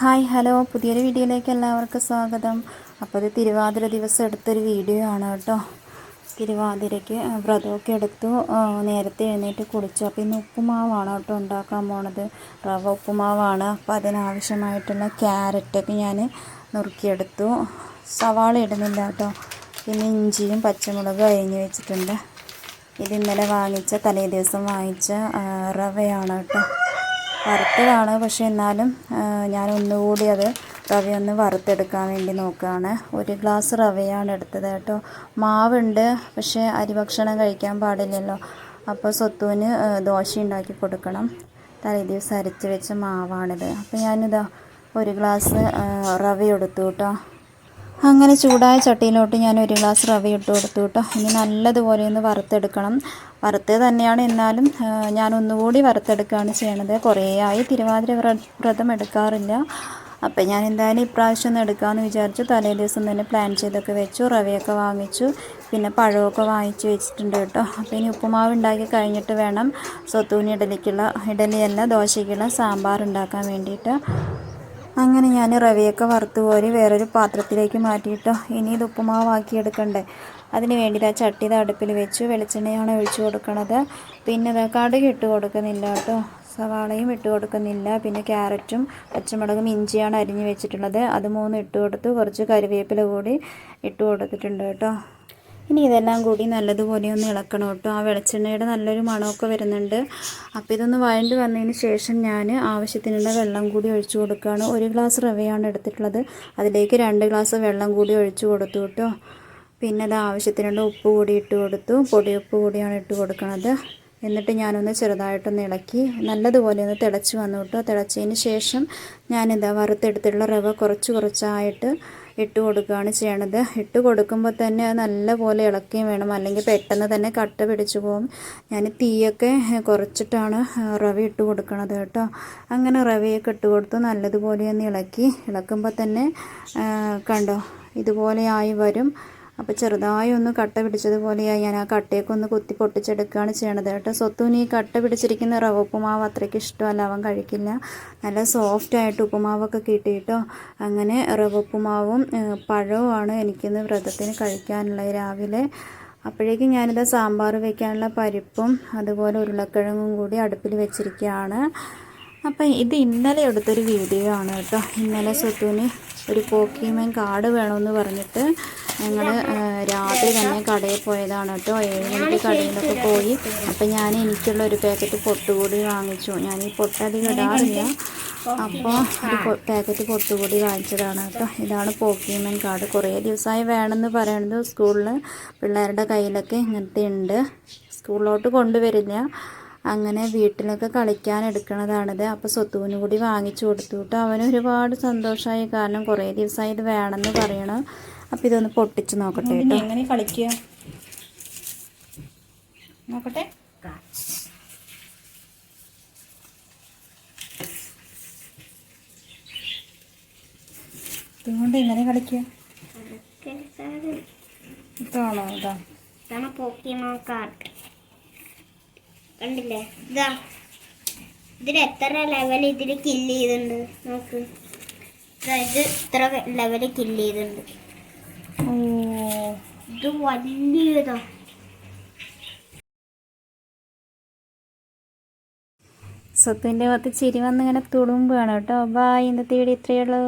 Hi hello. പുതിയൊരു വീഡിയോയിലേക്ക് എല്ലാവർക്കും സ്വാഗതം. അപ്പോൾ ഇത് തിരുവാതിര ദിവസം എടുത്തൊരു വീഡിയോ ആണ് കേട്ടോ. തിരുവാതിരയ്ക്ക് വ്രതമൊക്കെ എടുത്തു. നേരത്തെ എഴുന്നേറ്റ് കുളിച്ചു. അപ്പോൾ ഇന്ന് ഉപ്പുമാവാണ് കേട്ടോ ഉണ്ടാക്കാൻ പോണത്. റവ ഉപ്പുമാവാണ്. അപ്പോൾ അതിനാവശ്യമായിട്ടുള്ള ക്യാരറ്റൊക്കെ ഞാൻ നുറുക്കിയെടുത്തു. സവാള ഇടുന്നില്ല കേട്ടോ. പിന്നെ ഇഞ്ചിയും പച്ചമുളകും അരിഞ്ഞ് വെച്ചിട്ടുണ്ട്. ഇത് ഇന്നലെ വാങ്ങിച്ച തലേ ദിവസം വാങ്ങിച്ച റവയാണ് കേട്ടോ. വറുത്തതാണ്. പക്ഷെ എന്നാലും ഞാൻ ഒന്നുകൂടി അത് റവ ഒന്ന് വറുത്തെടുക്കാൻ വേണ്ടി നോക്കുകയാണ്. ഒരു ഗ്ലാസ് റവയാണ് എടുത്തത് കേട്ടോ. മാവുണ്ട് പക്ഷേ അരിഭക്ഷണം കഴിക്കാൻ പാടില്ലല്ലോ. അപ്പോൾ സ്വത്തുവിന് ദോശ ഉണ്ടാക്കി കൊടുക്കണം. തലേദിവസം അരച്ച് വെച്ച മാവാണിത്. അപ്പോൾ ഞാനിതാ ഒരു ഗ്ലാസ് റവ എടുത്തു കേട്ടോ. അങ്ങനെ ചൂടായ ചട്ടിയിലോട്ട് ഞാൻ ഒരു ഗ്ലാസ് റവ ഇട്ട് കൊടുത്തു കേട്ടോ. ഇനി നല്ലതുപോലെ ഒന്ന് വറുത്തെടുക്കണം. വറുത്ത് തന്നെയാണ്. എന്നാലും ഞാൻ ഒന്നുകൂടി വറുത്തെടുക്കുകയാണ് ചെയ്യണത്. കുറേ ആയി തിരുവാതിര വ്ര- വ്രതം എടുക്കാറില്ല. അപ്പം ഞാൻ എന്തായാലും ഇപ്രാവശ്യം ഒന്ന് എടുക്കാമെന്ന് വിചാരിച്ചു. തലേ ദിവസം തന്നെ പ്ലാൻ ചെയ്തൊക്കെ വെച്ചു. റവയൊക്കെ വാങ്ങിച്ചു. പിന്നെ പഴമൊക്കെ വാങ്ങിച്ചു വെച്ചിട്ടുണ്ട് കേട്ടോ. അപ്പോൾ ഇനി ഉപ്പുമാവ് ഉണ്ടാക്കി കഴിഞ്ഞിട്ട് വേണം. സ്വത്തൂനി ഇഡലിക്കുള്ള ഇഡലിയല്ല ദോശയ്ക്കുള്ള സാമ്പാർ ഉണ്ടാക്കാൻ വേണ്ടിയിട്ട്. അങ്ങനെ ഞാൻ റവയൊക്കെ വറുത്ത് കോരി വേറൊരു പാത്രത്തിലേക്ക് മാറ്റിയിട്ടോ. ഇനി ഇത് ഉപ്പുമാവാക്കി എടുക്കണ്ടേ. അതിന് വേണ്ടി ഇതാ ചട്ടി അടുപ്പിൽ വെച്ചു. വെളിച്ചെണ്ണയാണ് ഒഴിച്ചു കൊടുക്കണത്. പിന്നെ ഇതാ കടുക് ഇട്ട് കൊടുക്കുന്നില്ല കേട്ടോ. സവാളയും ഇട്ട് കൊടുക്കുന്നില്ല. പിന്നെ ക്യാരറ്റും പച്ചമുളകും ഇഞ്ചിയാണ് അരിഞ്ഞ് വെച്ചിട്ടുള്ളത്. അത് മൂന്നും ഇട്ട് കൊടുത്തു. കുറച്ച് കറിവേപ്പില കൂടി ഇട്ട് കൊടുത്തിട്ടുണ്ട് കേട്ടോ. ഇനി ഇതെല്ലാം കൂടി നല്ലതുപോലെ ഒന്ന് ഇളക്കണം കേട്ടോ. ആ വെളിച്ചെണ്ണയുടെ നല്ലൊരു മണമൊക്കെ വരുന്നുണ്ട്. അപ്പോൾ ഇതൊന്ന് വഴണ്ട് വന്നതിന് ശേഷം ഞാൻ ആവശ്യത്തിനുള്ള വെള്ളം കൂടി ഒഴിച്ചു കൊടുക്കുകയാണ്. ഒരു ഗ്ലാസ് റവയാണ് എടുത്തിട്ടുള്ളത്. അതിലേക്ക് രണ്ട് ഗ്ലാസ് വെള്ളം കൂടി ഒഴിച്ചു കൊടുത്തു കേട്ടോ. പിന്നെ അത് ആവശ്യത്തിനുള്ള ഉപ്പ് കൂടി ഇട്ട് കൊടുത്തു. പൊടിയുപ്പ് കൂടിയാണ് ഇട്ട് കൊടുക്കുന്നത് എന്നിട്ട് ഞാനൊന്ന് ചെറുതായിട്ടൊന്ന് ഇളക്കി നല്ലതുപോലെ ഒന്ന് തിളച്ച് വന്നു കേട്ടോ. തിളച്ചതിന് ശേഷം ഞാനിതാ വറുത്തെടുത്തിട്ടുള്ള റവ കുറച്ച് കുറച്ചായിട്ട് ഇട്ട് കൊടുക്കുകയാണ് ചെയ്യണത്. ഇട്ട് കൊടുക്കുമ്പോൾ തന്നെ അത് നല്ലപോലെ ഇളക്കുകയും വേണം. അല്ലെങ്കിൽ പെട്ടെന്ന് തന്നെ കട്ട പിടിച്ചു പോകും. ഞാൻ തീയൊക്കെ കുറച്ചിട്ടാണ് റവ ഇട്ട് കൊടുക്കണത് കേട്ടോ. അങ്ങനെ റവയൊക്കെ ഇട്ട് കൊടുത്ത് നല്ലതുപോലെ ഒന്ന് ഇളക്കി. ഇളക്കുമ്പോൾ തന്നെ കണ്ടോ ഇതുപോലെ ആയി വരും. അപ്പോൾ ചെറുതായി ഒന്ന് കട്ട പിടിച്ചതുപോലെയായി. ഞാൻ ആ കട്ടയൊക്കെ ഒന്ന് കുത്തി പൊട്ടിച്ചെടുക്കുകയാണ് ചെയ്യണത് കേട്ടോ. സ്വത്തുവിന് ഈ കട്ട പിടിച്ചിരിക്കുന്ന റവ ഉപ്പുമാവ് അത്രയ്ക്ക് ഇഷ്ടമല്ല. അവൻ കഴിക്കില്ല. നല്ല സോഫ്റ്റായിട്ട് ഉപ്പുമാവൊക്കെ കിട്ടിയിട്ടോ അങ്ങനെ റവ ഉപ്പുമാവും പഴവുമാണ് എനിക്കിന്ന് വ്രതത്തിന് കഴിക്കാനുള്ളത് രാവിലെ. അപ്പോഴേക്കും ഞാനിത് സാമ്പാർ വയ്ക്കാനുള്ള പരിപ്പും അതുപോലെ ഉരുളക്കിഴങ്ങും കൂടി അടുപ്പിൽ വെച്ചിരിക്കുകയാണ്. അപ്പം ഇത് ഇന്നലെ എടുത്തൊരു വീഡിയോ ആണ് കേട്ടോ. ഇന്നലെ സ്വത്തുവിന് ഒരു പോക്കിമേൻ കാർഡ് വേണമെന്ന് പറഞ്ഞിട്ട് ഞങ്ങൾ രാത്രി തന്നെ കടയിൽ പോയതാണ് കേട്ടോ. ഏഴ് മണിക്ക് കടയിലൊക്കെ പോയി. അപ്പം ഞാൻ എനിക്കുള്ള ഒരു പാക്കറ്റ് പൊട്ടുകൂടി വാങ്ങിച്ചു. ഞാൻ ഈ പൊട്ടധികം ഇടാറില്ല. അപ്പോൾ ഒരു പാക്കറ്റ് പൊട്ടുകൂടി വാങ്ങിച്ചതാണ് കേട്ടോ. ഇതാണ് പോക്കിമേൻ കാർഡ്. കുറേ ദിവസമായി വേണമെന്ന് പറയണത് സ്കൂളിൽ പിള്ളേരുടെ കയ്യിലൊക്കെ ഇങ്ങനത്തെ ഉണ്ട്. സ്കൂളിലോട്ട് കൊണ്ടുവരില്ല. അങ്ങനെ വീട്ടിലൊക്കെ കളിക്കാൻ എടുക്കണതാണിത്. അപ്പോൾ സ്വത്തുവിന് കൂടി വാങ്ങിച്ചു കൊടുത്തു കേട്ടോ അവന് ഒരുപാട് സന്തോഷമായി. കാരണം കുറേ ദിവസമായി ഇത് വേണമെന്ന് പറയണം. അപ്പോൾ ഇതൊന്ന് പൊട്ടിച്ച് നോക്കട്ടെ കേട്ടോ. എങ്ങനെ കളിക്കുക? നോക്കട്ടെ. ഇതുകൊണ്ട് എങ്ങനെ കളിക്കുക? ഇതാണോ? ഇതാ. പോക്കി പോക്കിമോൻ കാർഡ്. കണ്ടില്ലേ? ഇതാ. ഇതിൽ എത്ര ലെവൽ ഇതിൽ കില്ല് ചെയ്തിട്ടുണ്ട്? നോക്ക്. ഇത് ഇത്ര ലെവൽ കില്ല് ചെയ്തിട്ടുണ്ട്. ഓ ഇത് വലിയതാ. സ്വത്തിന്റെ പത്ത് ചിരി വന്നിങ്ങനെ തുളുമ്പാണ് കേട്ടോ. ബായ് ഇന്നത്തെ വീഡിയോ ഇത്രയേ ഉള്ളൂ.